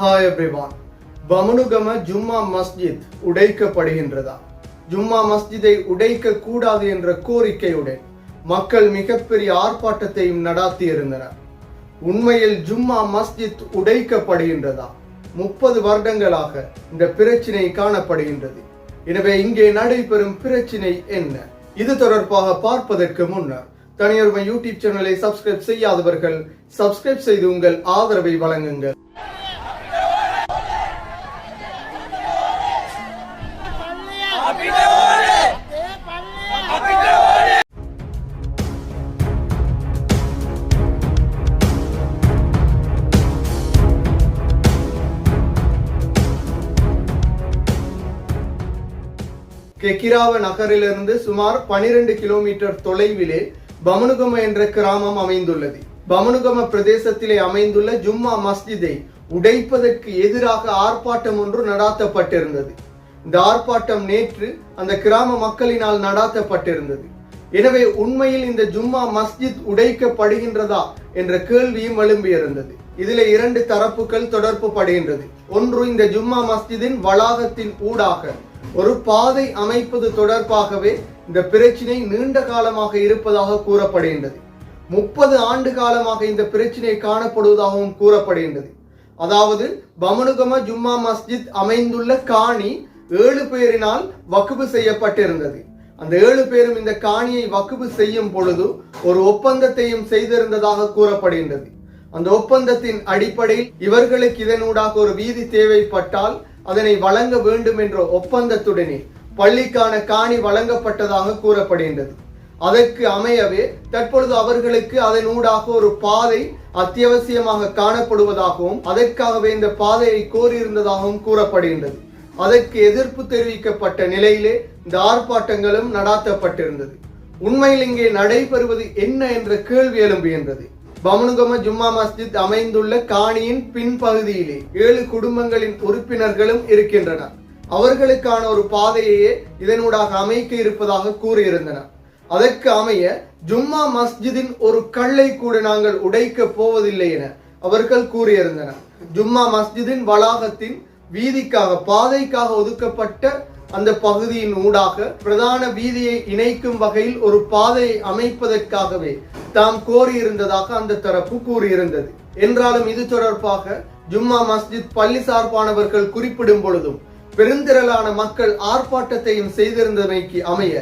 Hi everyone பமனுகம ஜும்மா மஸ்ஜித் உடைக்கப்படுகின்றதா? ஜும்மா மஸ்ஜிதை உடைக்க கூடாது என்ற கோரிக்கையுடன் மக்கள் மிகப்பெரிய ஆர்ப்பாட்டத்தையும் நடாத்தியிருந்தனர். உண்மையில் ஜும்மா மஸ்ஜித் உடைக்கப்படுகின்றதா? முப்பது வருடங்களாக இந்த பிரச்சினை காணப்படுகின்றது. எனவே இங்கே நடைபெறும் பிரச்சினை என்ன? இது தொடர்பாக பார்ப்பதற்கு முன்னர் தனியொருமை யூடியூப் சேனலை சப்ஸ்கிரைப் செய்யாதவர்கள் சப்ஸ்கிரைப் செய்து உங்கள் ஆதரவை வழங்குங்கள். கெக்கிராவ நகரிலிருந்து சுமார் 12 கிலோமீட்டர் தொலைவிலே பமனுகம என்ற கிராமம் அமைந்துள்ளது. பமனுகம பிரதேசத்திலே அமைந்துள்ள ஜும்மா மஸ்ஜிதை உடைப்பதற்கு எதிராக ஆர்ப்பாட்டம் ஒன்று நடாத்தப்பட்டிருந்தது. இந்த ஆர்ப்பாட்டம் நேற்று அந்த கிராம மக்களினால் நடாத்தப்பட்டிருந்தது. எனவே உண்மையில் இந்த ஜும்மா மஸ்ஜித் உடைக்கப்படுகின்றதா என்ற கேள்வியும் எழும்பியிருந்தது. இதில் இரண்டு தரப்புகள் தொடர்பு படுகின்றது ஒன்று இந்த ஜும்மா மஸ்ஜிதின் வளாகத்தின் ஊடாக ஒரு பாதை அமைப்பது தொடர்பாகவே இந்த பிரச்சினை நீண்ட காலமாக இருப்பதாக கூறப்படுகின்றது. முப்பது ஆண்டு காலமாக இந்த பிரச்சினை காணப்படுவதாகவும் கூறப்படுகின்றது. அதாவது பமனுகம ஜும்மா மஸ்ஜித் அமைந்துள்ள காணி ஏழு பேரினால் வக்குபு செய்யப்பட்டிருந்தது. அந்த ஏழு பேரும் இந்த காணியை வக்குபு செய்யும் பொழுது ஒரு ஒப்பந்தத்தையும் செய்திருந்ததாக கூறப்படுகின்றது. அந்த ஒப்பந்தத்தின் அடிப்படையில் இவர்களுக்கு இதனூடாக ஒரு வீதி தேவைப்பட்டால் அதனை வழங்க வேண்டும் என்ற ஒப்பந்தத்துடனே பள்ளிக்கான காணி வழங்கப்பட்டதாக கூறப்படுகின்றது. அதற்கு அமையவே தற்பொழுது அவர்களுக்கு அதனூடாக ஒரு பாதை அத்தியாவசியமாக காணப்படுவதாகவும் அதற்காகவே இந்த பாதையை கோரியிருந்ததாகவும் கூறப்படுகின்றது. அதற்கு எதிர்ப்பு தெரிவிக்கப்பட்ட நிலையிலே இந்த ஆர்ப்பாட்டங்களும் நடாத்தப்பட்டிருந்தது. உண்மையில் இங்கே நடைபெறுவது என்ன என்ற கேள்வி எழும்புகின்றது. பமனுகம ஜும்மா மஸ்ஜித் அமைந்துள்ள காணியின் பின்பகுதியிலே ஏழு குடும்பங்களின் உறுப்பினர்களும் இருக்கின்றனர். அவர்களுக்கான ஒரு பாதையையே இதனூடாக அமைக்க இருப்பதாக கூறியிருந்தனர். அதற்கு அமைய ஜும்மா மஸ்ஜிதின் ஒரு கல்லை கூட நாங்கள் உடைக்க போவதில்லை என அவர்கள் கூறியிருந்தனர். ஜும்மா மஸ்ஜிதின் வளாகத்தின் வீதிக்காக பாதைக்காக ஒதுக்கப்பட்ட அந்த பகுதியின் ஊடாக பிரதான வீதியை இணைக்கும் வகையில் ஒரு பாதையை அமைப்பதற்காகவே தாம் கோரியிருந்ததாக அந்த தரப்பு கூறியிருந்தது. என்றாலும் இது தொடர்பாக ஜும்மா மஸ்ஜித் பள்ளி சார்பானவர்கள் குறிப்பிடும் பொழுதும் பெருந்திரளான மக்கள் ஆர்ப்பாட்டத்தையும் செய்திருந்தமைக்கு அமைய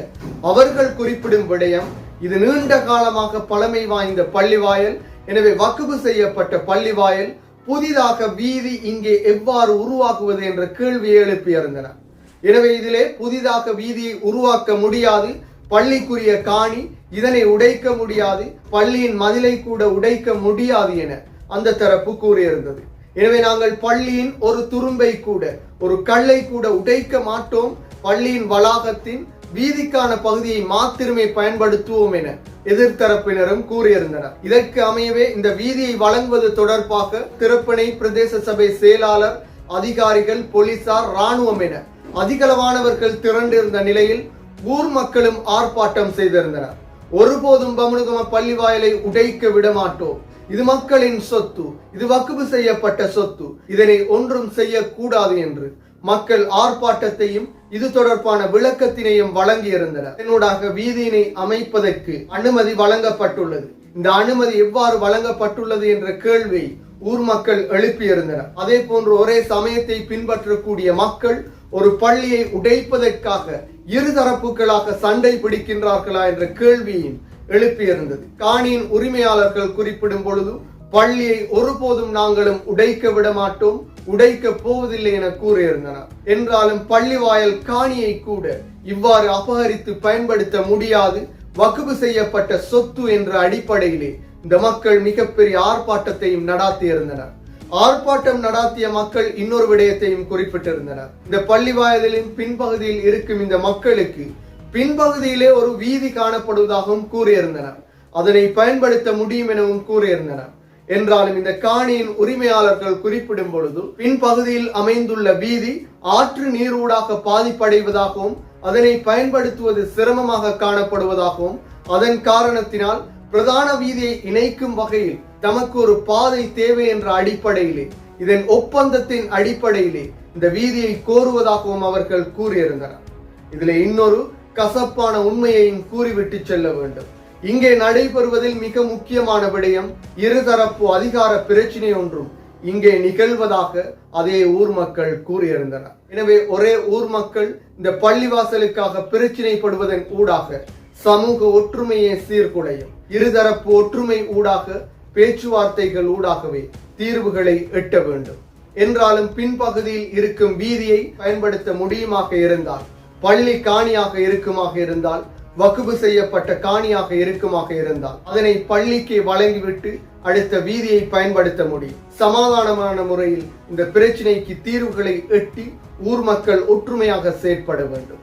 அவர்கள் குறிப்பிடும் விடயம் இது நீண்ட காலமாக பழமை வாய்ந்த பள்ளிவாயல் எனவே வக்குவு செய்யப்பட்ட பள்ளிவாயல் புதிதாக வீதி இங்கே எவ்வாறு உருவாக்குவது என்ற கேள்வியை எழுப்பியிருந்தனர் எனவே இதிலே புதிதாக வீதியை உருவாக்க முடியாது. பள்ளிக்குரிய காணி இதனை உடைக்க முடியாது. பள்ளியின் மதிலை கூட உடைக்க முடியாது என அந்த தரப்பு கூறியிருந்தது. எனவே நாங்கள் பள்ளியின் ஒரு துரும்பை கூட ஒரு கல்லை கூட உடைக்க மாட்டோம். பள்ளியின் வளாகத்தின் வீதிக்கான பகுதியை மாத்திரமே பயன்படுத்துவோம் என எதிர்த்தரப்பினரும் கூறியிருந்தனர். இதற்கு அமையவே இந்த வீதியை வழங்குவது தொடர்பாக திருப்பணை பிரதேச சபை செயலாளர் அதிகாரிகள் போலீசார் ராணுவம் என அதிகளவானவர்கள் திரண்டிருந்த நிலையில் ஊர் மக்களும் ஆர்ப்பாட்டம் செய்திருந்தனர். ஒருபோதும் பமுனுகம பள்ளி வாயலை உடைக்க விடமாட்டோம். இது மக்களின் சொத்து. இது வக்குவு செய்யப்பட்ட சொத்து. இதனை ஒன்றும் செய்யக்கூடாது என்று மக்கள் ஆர்ப்பாட்டத்தையும் இது தொடர்பான விளக்கத்தினையும் வழங்கியிருந்தனர். இதனூடாக வீதியினை அமைப்பதற்கு அனுமதி வழங்கப்பட்டுள்ளது. இந்த அனுமதி எவ்வாறு வழங்கப்பட்டுள்ளது என்ற கேள்வி ஊர் மக்கள் எழுப்பியிருந்தனர். அதே போன்று ஒரே சமயத்தை பின்பற்றக்கூடிய மக்கள் ஒரு பள்ளியை உடைப்பதற்காக இருதரப்புகளாக சண்டை பிடிக்கின்றார்களா என்ற கேள்வியும் எழுப்பியிருந்தது. காணியின் உரிமையாளர்கள் குறிப்பிடும் பொழுது பள்ளியை ஒருபோதும் நாங்களும் உடைக்க விட மாட்டோம் உடைக்க போவதில்லை என கூறியிருந்தனர். என்றாலும் பள்ளி வாயல் காணியை கூட இவ்வாறு அபகரித்து பயன்படுத்த முடியாது. வகுப்பு செய்யப்பட்ட சொத்து என்ற அடிப்படையிலே இந்த மக்கள் மிகப்பெரிய ஆர்ப்பாட்டத்தையும் நடாத்தியிருந்தனர். ஆர்ப்பாட்டம் நடாத்திய மக்கள் இன்னொரு விடயத்தையும் குறிப்பிட்டிருந்தனர். இந்த பள்ளி வாயலின் பின்பகுதியில் இருக்கும் இந்த மக்களுக்கு பின்பகுதியிலே ஒரு வீதி காணப்படுவதாகவும் கூறியிருந்தனர். அதனை பயன்படுத்த முடியும் எனவும் கூறியிருந்தனர். என்றாலும் இந்த காணியின் உரிமையாளர்கள் குறிப்பிடும் பொழுது பின்பகுதியில் அமைந்துள்ள வீதி ஆற்று நீரூடாக பாதிப்படைவதாகவும் அதனை பயன்படுத்துவது சிரமமாக காணப்படுவதாகவும் அதன் காரணத்தினால் பிரதான வீதியை இணைக்கும் வகையில் தமக்கு ஒரு பாதை தேவை என்ற அடிப்படையிலே இதன் ஒப்பந்தத்தின் அடிப்படையிலே இந்த வீதியை கோருவதாகவும் அவர்கள் கூறியிருந்தனர். இதில் இன்னொரு கசப்பான உண்மையையும் கூறிவிட்டு செல்ல வேண்டும். இங்கே நடைபெறுவதில் மிக முக்கியமான விடயம் இருதரப்பு அதிகார பிரச்சினை ஒன்றும் இங்கே நிகழ்வதாக அதே ஊர் மக்கள் கூறியிருந்தனர். எனவே ஒரே ஊர் மக்கள் இந்த பள்ளிவாசலுக்காக பிரச்சினைப்படுவதன் ஊடாக சமூக ஒற்றுமையை சீர்குலையும். இருதரப்பு ஒற்றுமை ஊடாக பேச்சுவார்த்தைகள் ஊடாகவே தீர்வுகளை எட்ட வேண்டும். என்றாலும் பின்பகுதியில் இருக்கும் வீதியை பயன்படுத்த முடியுமாக இருந்தால் பள்ளி காணியாக இருக்குமாக இருந்தால் வகுப்பு செய்யப்பட்ட காணியாக இருக்குமாக இருந்தால் அதனை பள்ளிக்கு வழங்கிவிட்டு அடுத்த வீதியை பயன்படுத்த முடியும். சமாதானமான முறையில் இந்த பிரச்சினைக்கு தீர்வுகளை எட்டி ஊர் மக்கள் ஒற்றுமையாக செயற்பட வேண்டும்.